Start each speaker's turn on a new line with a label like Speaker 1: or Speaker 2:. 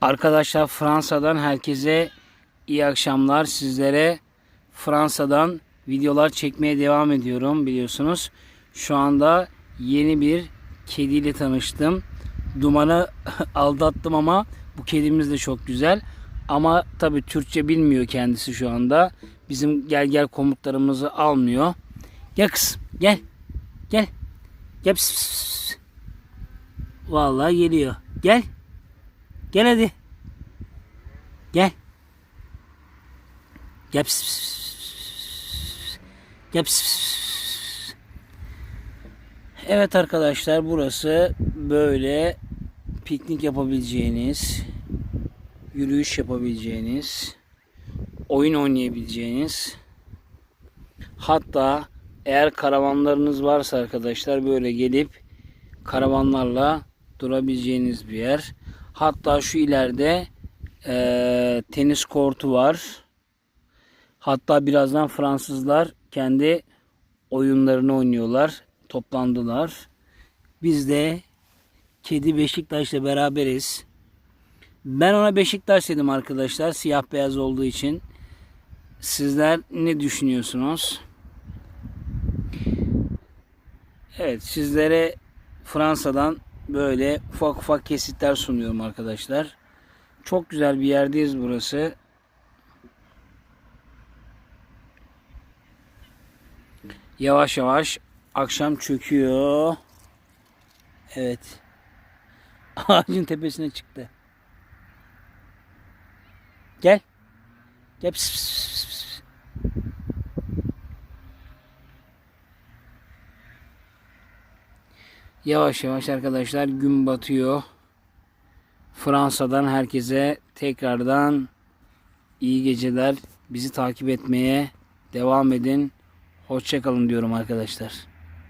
Speaker 1: Arkadaşlar Fransa'dan herkese iyi akşamlar. Sizlere Fransa'dan videolar çekmeye devam ediyorum biliyorsunuz. Şu anda yeni bir kediyle tanıştım. Dumanı aldattım ama bu kedimiz de çok güzel. Ama tabi Türkçe bilmiyor kendisi şu anda. Bizim gel gel komutlarımızı almıyor. Gel kız gel. Gel. Gel. Vallahi geliyor. Gel. Gel hadi. Gel. Gel. Gel. Evet arkadaşlar burası böyle piknik yapabileceğiniz, yürüyüş yapabileceğiniz, oyun oynayabileceğiniz hatta eğer karavanlarınız varsa arkadaşlar böyle gelip karavanlarla durabileceğiniz bir yer. Hatta şu ileride eee, tenis kortu var. Hatta birazdan Fransızlar kendi oyunlarını oynuyorlar. Toplandılar. Biz de kedi Beşiktaş'la beraberiz. Ben ona Beşiktaş dedim arkadaşlar. Siyah beyaz olduğu için. Sizler ne düşünüyorsunuz? Evet sizlere Fransa'dan böyle ufak ufak kesitler sunuyorum arkadaşlar. Çok güzel bir yerdeyiz burası. Yavaş yavaş akşam çöküyor. Evet. Ağacın tepesine çıktı. Gel. Gel. Pıs, pıs, pıs, pıs. Yavaş yavaş arkadaşlar gün batıyor. Fransa'dan herkese tekrardan iyi geceler. Bizi takip etmeye devam edin. Hoşçakalın diyorum arkadaşlar.